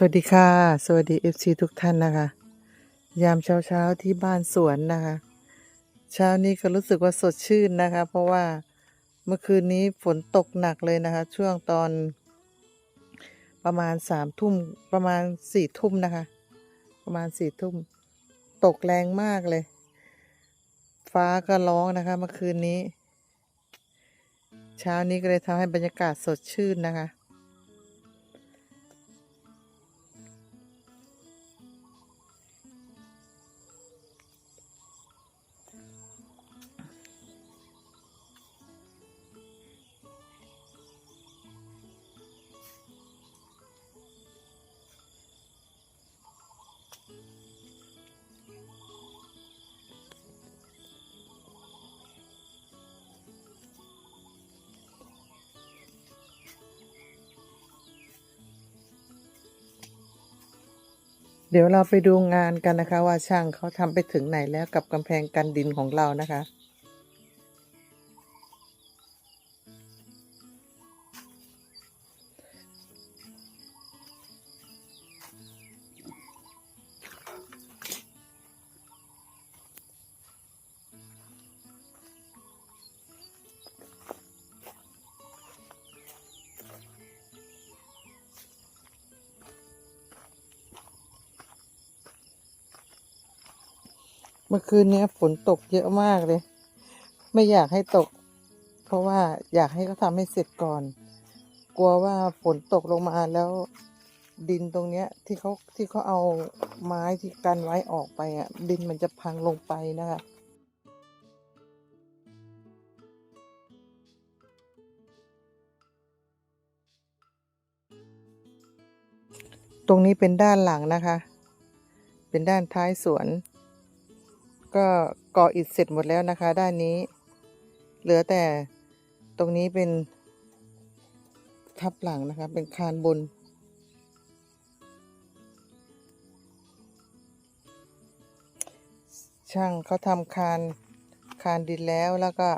สวัสดีค่ะ สวัสดีเอฟซีทุกท่านนะคะ ยามเช้าเช้าๆที่บ้านสวนนะคะ เช้านี้ก็รู้สึกว่าสดชื่นนะคะ เพราะว่าเมื่อคืนนี้ฝนตกหนักเลยนะคะ ช่วงตอนประมาณสามทุ่มประมาณสี่ทุ่มนะคะ ประมาณสี่ทุ่ม ตกแรงมากเลย ฟ้าก็ร้องนะคะ เมื่อคืนนี้ เช้านี้ก็เลยทำให้บรรยากาศสดชื่นนะคะ เดี๋ยวเราไปดูงานกันนะคะ ว่าช่างเขาทำไปถึงไหนแล้วกับกำแพงกันดินของเรานะคะ เมื่อคืนนี้ฝนตกเยอะมากเลย ไม่อยากให้ตก เพราะว่าอยากให้เขาทำให้เสร็จก่อน กลัวว่าฝนตกลงมาแล้ว ดินตรงเนี้ย ที่เขาที่เขาเอาไม้ที่กันไว้ออกไปอะ ดินมันจะพังลงไปนะคะตรงนี้เป็นด้านหลังนะคะ เป็นด้านท้ายสวน ก็ก่ออิฐเสร็จหมดแล้วนะคะ ด้านนี้ เหลือแต่ตรงนี้เป็นทับหลังนะคะ เป็นคานบน ช่างเขาทำคานคานดินแล้วแล้วก็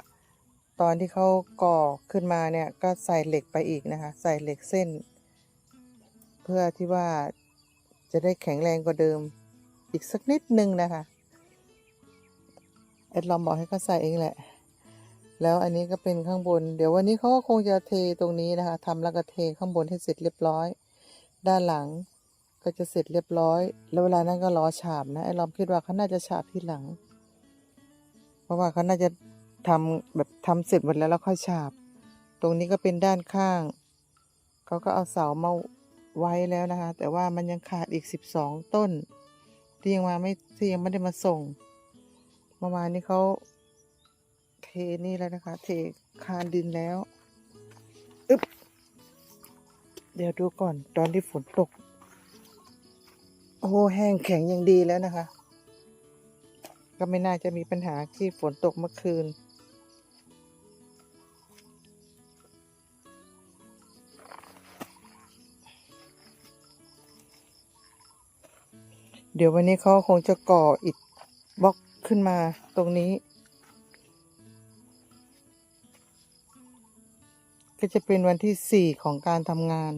ตอนที่เขาก่อขึ้นมาเนี่ยก็ใส่เหล็กไปอีกนะคะ ใส่เหล็กเส้น เพื่อที่ว่าจะได้แข็งแรงกว่าเดิมอีกสักนิดนึงนะคะ แอดลอมบอกให้เขาใส่เองแหละ แล้วอันนี้ก็เป็นข้างบน เดี๋ยววันนี้เขาก็คงจะเทตรงนี้นะคะทำแล้วก็เทข้างบนให้เสร็จเรียบร้อย ด้านหลังก็จะเสร็จเรียบร้อย แล้วเวลานั้นก็รอฉาบนะแอดลอมคิดว่าเขาน่าจะฉาบที่หลัง เพราะว่าเขาน่าจะทำแบบทำเสร็จหมดแล้วแล้วค่อยฉาบ ตรงนี้ก็เป็นด้านข้าง เขาก็เอาเสามาไว้แล้วนะคะ แต่ว่ามันยังขาดอีกสิบสองต้น ที่ยังมาไม่ที่ยังไม่ได้มาส่ง เมื่อวานนี้เขาเทนี่แล้วนะคะ เทคานดินแล้วอึ๊บเดี๋ยวดูก่อน ตอนที่ฝนตก โอ้แห้งแข็งอย่างดีแล้วนะคะ ก็ไม่น่าจะมีปัญหาที่ฝนตกเมื่อคืนเดี๋ยววันนี้เขาคงจะก่ออิฐบล็อก ขึ้นมาตรงนี้ ก็จะเป็นวันที่สี่ของการทำงาน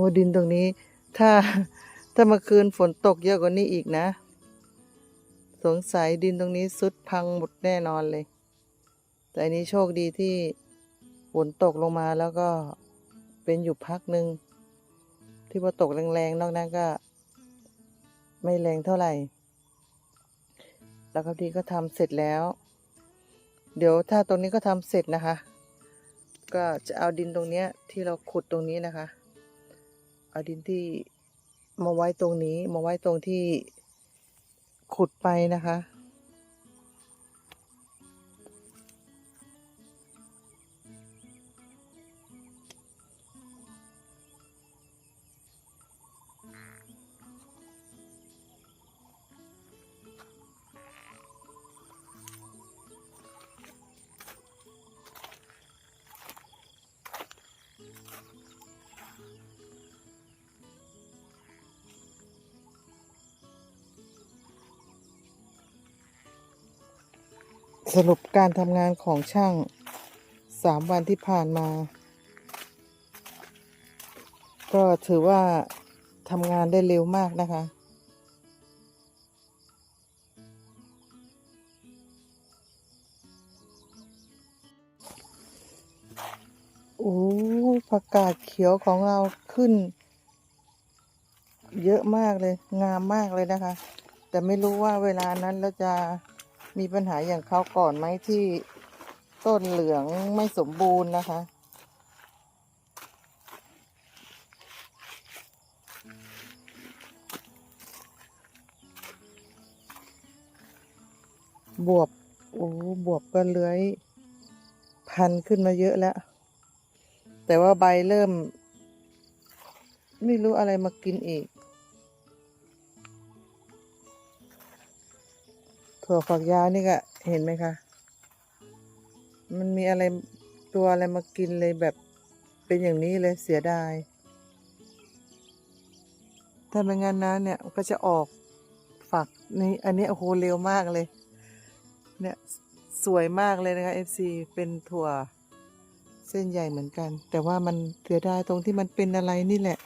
อ้ดินตรงนี้ ถ้าถ้าเมื่อคืนฝนตกเยอะกว่านี้อีกนะ สงสัยดินตรงนี้สุดพังหมดแน่นอนเลย แต่อันนี้โชคดีที่ฝนตกลงมาแล้วก็เป็นอยู่พักหนึ่งที่ว่าตกแรงๆ นอกนั้นก็ ไม่แรงเท่าไหร่ แล้วก็ทีก็ทำเสร็จแล้ว เดี๋ยวถ้าตรงนี้ก็ทำเสร็จนะคะ ก็จะเอาดินตรงเนี้ยที่เราขุดตรงนี้นะคะ เอาดินที่มาไว้ตรงนี้มาไว้ตรงที่ขุดไปนะคะ สรุปการทำงานของช่างสามวันที่ผ่านมา ก็ถือว่าทำงานได้เร็วมากนะคะ โอ้ผักกาดเขียวของเราขึ้น เยอะมากเลย งามมากเลยนะคะ แต่ไม่รู้ว่าเวลานั้นเราจะ มีปัญหาอย่างเขาก่อนไหมที่ต้นเหลืองไม่สมบูรณ์นะคะ บวบ โอ้ บวบก็เลื้อย พันขึ้นมาเยอะแล้ว แต่ว่าใบเริ่ม ไม่รู้อะไรมากินอีก ถั่วฝักยาวนี่ก็เห็นไหมคะ มันมีอะไรตัวอะไรมากินเลยแบบเป็นอย่างนี้เลยเสียดาย ถ้าไม่งั้นนะเนี่ยก็จะออกฝักนี่อันนี้โอ้โหเร็วมากเลย เนี่ยสวยมากเลยนะคะ FC เป็นถั่วเส้นใหญ่เหมือนกัน แต่ว่ามันเสียดายตรงที่มันเป็นอะไรนี่แหละ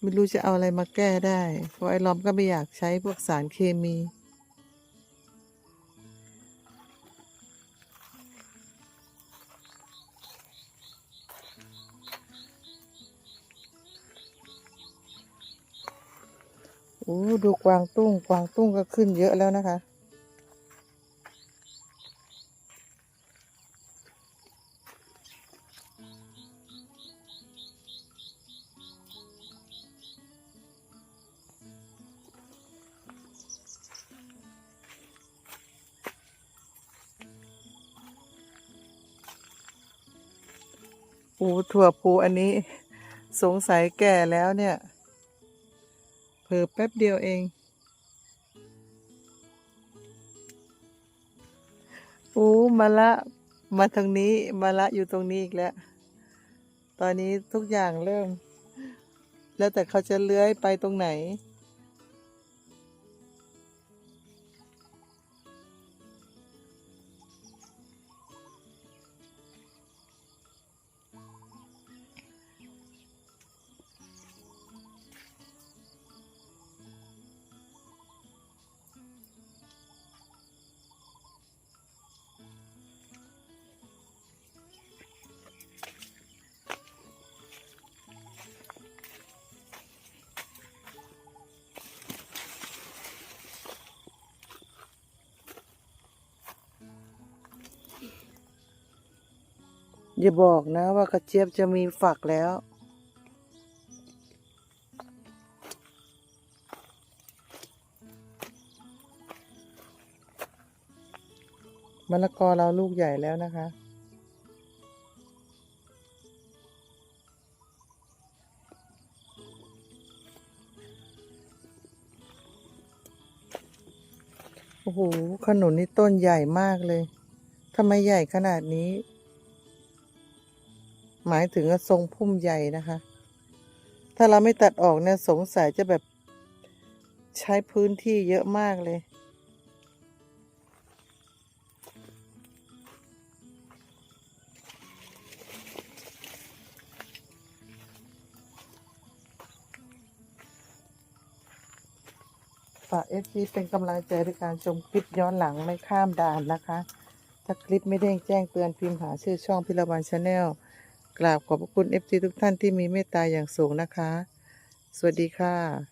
ไม่รู้จะเอาอะไรมาแก้ได้ เพราะไอ้ลอมก็ไม่อยากใช้พวกสารเคมี โอ้ดูกวางตุ้งกวางตุ้งก็ขึ้นเยอะแล้วนะคะโอ้ถั่วพูอันนี้ สงสัยแก่แล้วเนี่ย อแป๊บเดียวเอง โอ้มาละมาทางนี้มาละอยู่ตรงนี้อีกแล้ว ตอนนี้ทุกอย่างเริ่ม แล้วแต่เขาจะเลื้อยไปตรงไหน อย่าบอกนะว่ากระเจี๊ยบจะมีฝักแล้ว มะละกอเราลูกใหญ่แล้วนะคะโอ้โห ขนุนนี่ต้นใหญ่มากเลย ทำไมใหญ่ขนาดนี้ หมายถึงทรงพุ่มใหญ่นะคะ ถ้าเราไม่ตัดออกเนี่ยสงสัยจะแบบใช้พื้นที่เยอะมากเลย ฝาก FC เป็นกำลังใจในการชมคลิปย้อนหลังไม่ข้ามด่านนะคะ ถ้าคลิปไม่เด้แจ้งเตือนพิมพ์หาชื่อช่องพิรวันชาแนล กราบขอบพระคุณ FC ทุกท่านที่มีเมตตาอย่างสูงนะคะ สวัสดีค่ะ